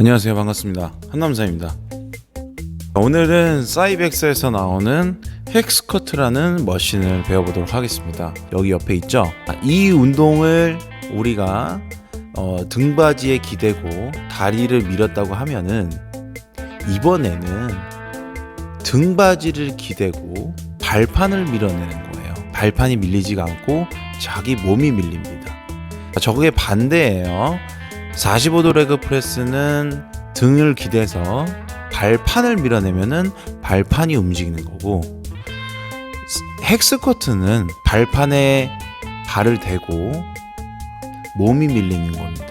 안녕하세요. 반갑습니다. 한남사입니다. 오늘은 사이벡스에서 나오는 헥스커트라는 머신을 배워보도록 하겠습니다. 여기 옆에 있죠? 아, 이 운동을 우리가 어, 등바지에 기대고 다리를 밀었다고 하면은 이번에는 등바지를 기대고 발판을 밀어내는 거예요. 발판이 밀리지가 않고 자기 몸이 밀립니다. 저게 반대예요 45도 레그 프레스는 등을 기대서 발판을 밀어내면은 발판이 움직이는 거고 헥스커트는 발판에 발을 대고 몸이 밀리는 겁니다.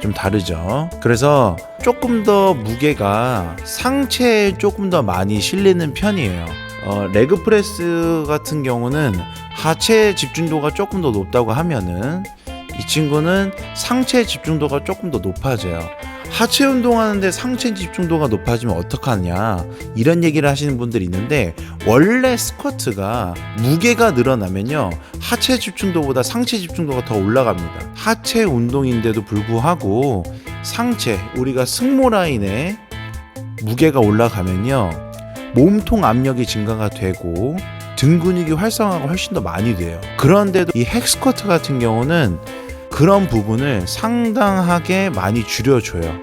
좀 다르죠. 그래서 조금 더 무게가 상체에 조금 더 많이 실리는 편이에요. 어, 레그 프레스 같은 경우는 하체 집중도가 조금 더 높다고 하면은 이 친구는 상체 집중도가 조금 더 높아져요. 하체 운동하는데 상체 집중도가 높아지면 어떡하냐? 이런 얘기를 하시는 분들이 있는데 원래 스쿼트가 무게가 늘어나면요 하체 집중도보다 상체 집중도가 더 올라갑니다. 하체 운동인데도 불구하고 상체 우리가 승모 라인에 무게가 올라가면요 몸통 압력이 증가가 되고 등 근육이 활성화가 훨씬 더 많이 돼요. 그런데도 이 헥스쿼트 같은 경우는 그런 부분을 상당하게 많이 줄여줘요.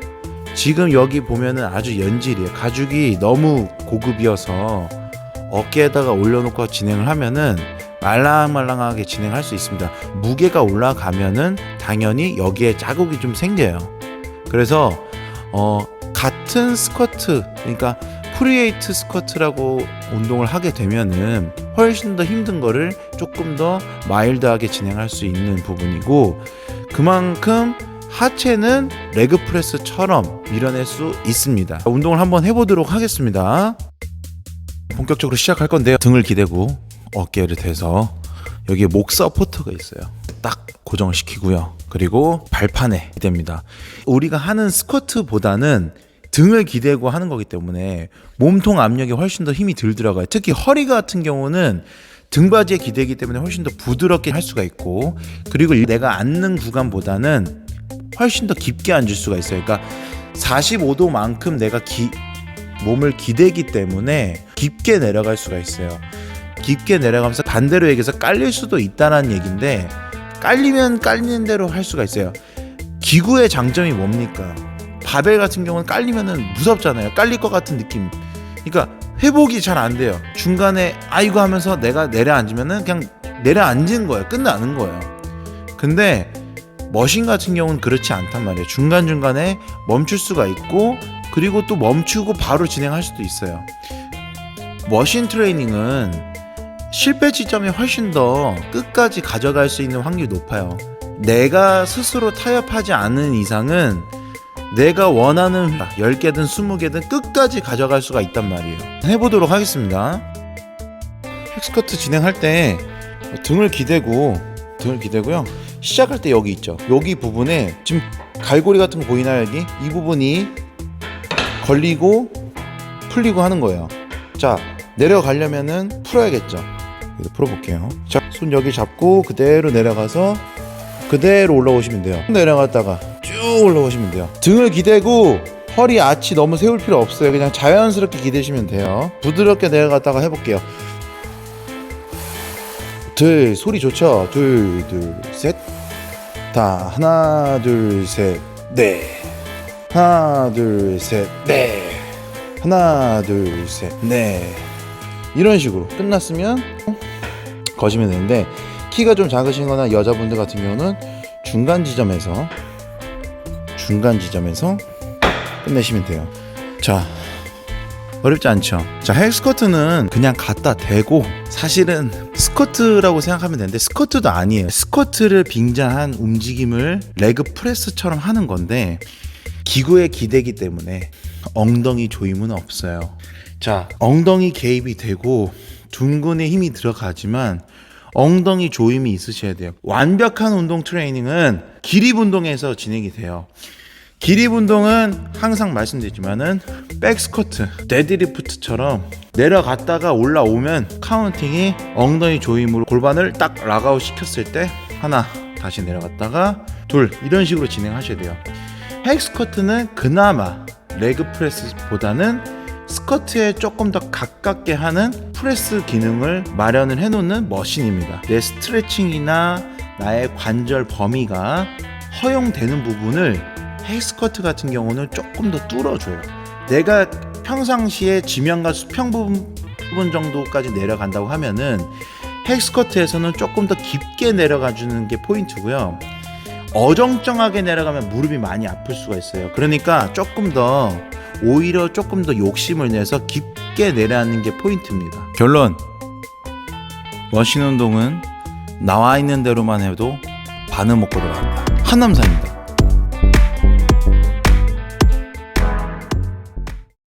지금 여기 보면은 아주 연질이에요. 가죽이 너무 고급이어서 어깨에다가 올려놓고 진행을 하면은 말랑말랑하게 진행할 수 있습니다. 무게가 올라가면은 당연히 여기에 자국이 좀 생겨요. 그래서 어 같은 스쿼트 그러니까 프리에이트 스쿼트라고 운동을 하게 되면은 훨씬 더 힘든 거를 조금 더 마일드하게 진행할 수 있는 부분이고 그만큼 하체는 레그 프레스처럼 밀어낼 수 있습니다. 운동을 한번 해보도록 하겠습니다. 본격적으로 시작할 건데요. 등을 기대고 어깨를 대서 여기에 목 서포터가 있어요. 딱 고정을 시키고요. 그리고 발판에 기댑니다. 우리가 하는 스쿼트보다는 등을 기대고 하는 거기 때문에 몸통 압력이 훨씬 더 힘이 들 들어가요. 특히 허리 같은 경우는 등바지에 기대기 때문에 훨씬 더 부드럽게 할 수가 있고 그리고 내가 앉는 구간보다는 훨씬 더 깊게 앉을 수가 있어요. 그러니까 45도만큼 내가 기, 몸을 기대기 때문에 깊게 내려갈 수가 있어요. 깊게 내려가면서 반대로 얘기해서 깔릴 수도 있다는 얘기인데 깔리면 깔리는 대로 할 수가 있어요. 기구의 장점이 뭡니까? 바벨 같은 경우는 깔리면은 무섭잖아요. 깔릴 것 같은 느낌. 그러니까 회복이 잘 안 돼요. 중간에 아이고 하면서 내가 내려앉으면은 그냥 내려앉은 거예요. 끝나는 거예요. 근데 머신 같은 경우는 그렇지 않단 말이에요. 중간중간에 멈출 수가 있고 그리고 또 멈추고 바로 진행할 수도 있어요. 머신 트레이닝은 실패 지점이 훨씬 더 끝까지 가져갈 수 있는 확률이 높아요. 내가 스스로 타협하지 않은 이상은 내가 원하는 10개든 20개든 끝까지 가져갈 수가 있단 말이에요. 해보도록 하겠습니다. 헥스커트 진행할 때 등을 기대고 등을 기대고요. 시작할 때 여기 있죠. 여기 부분에 지금 갈고리 같은 거 보이나요 여기? 이 부분이 걸리고 풀리고 하는 거예요. 자 내려가려면은 풀어야겠죠. 그래서 풀어볼게요. 자 손 여기 잡고 그대로 내려가서 그대로 올라오시면 돼요. 내려갔다가 쭉 올라오시면 돼요. 등을 기대고 허리 아치 너무 세울 필요 없어요. 그냥 자연스럽게 기대시면 돼요. 부드럽게 내려갔다가 해볼게요. 둘 소리 좋죠? 둘, 둘, 셋. 다 하나, 둘, 셋, 넷. 하나, 둘, 셋, 넷. 하나, 둘, 셋, 넷. 이런 식으로 끝났으면 거시면 되는데 키가 좀 작으시거나 여자분들 같은 경우는 중간 지점에서 중간 지점에서 끝내시면 돼요. 자, 어렵지 않죠. 자, 헬스커트는 그냥 갖다 대고 사실은 스쿼트라고 생각하면 되는데 스쿼트도 아니에요. 스쿼트를 빙자한 움직임을 레그 프레스처럼 하는 건데 기구에 기대기 때문에 엉덩이 조임은 없어요. 자, 엉덩이 개입이 되고 둥근에 힘이 들어가지만 엉덩이 조임이 있으셔야 돼요. 완벽한 운동 트레이닝은 기립 운동에서 진행이 돼요. 기립 운동은 항상 말씀드리지만은 백스쿼트, 데드리프트처럼 내려갔다가 올라오면 카운팅이 엉덩이 조임으로 골반을 딱 락아웃 시켰을 때 하나 다시 내려갔다가 둘 이런 식으로 진행하셔야 돼요. 헬스커트는 그나마 레그 프레스보다는 스커트에 조금 더 가깝게 하는 프레스 기능을 마련을 해놓는 머신입니다. 내 스트레칭이나 나의 관절 범위가 허용되는 부분을 헬스커트 같은 경우는 조금 더 뚫어줘요. 내가 평상시에 지면과 수평 부분 정도까지 내려간다고 하면은 헬스커트에서는 조금 더 깊게 내려가 주는 게 포인트고요. 어정쩡하게 내려가면 무릎이 많이 아플 수가 있어요. 그러니까 조금 더 오히려 조금 더 욕심을 내서 깊게 내려가는 게 포인트입니다. 결론. 머신 운동은 나와 있는 대로만 해도 반은 먹고 들어간다. 한남사입니다.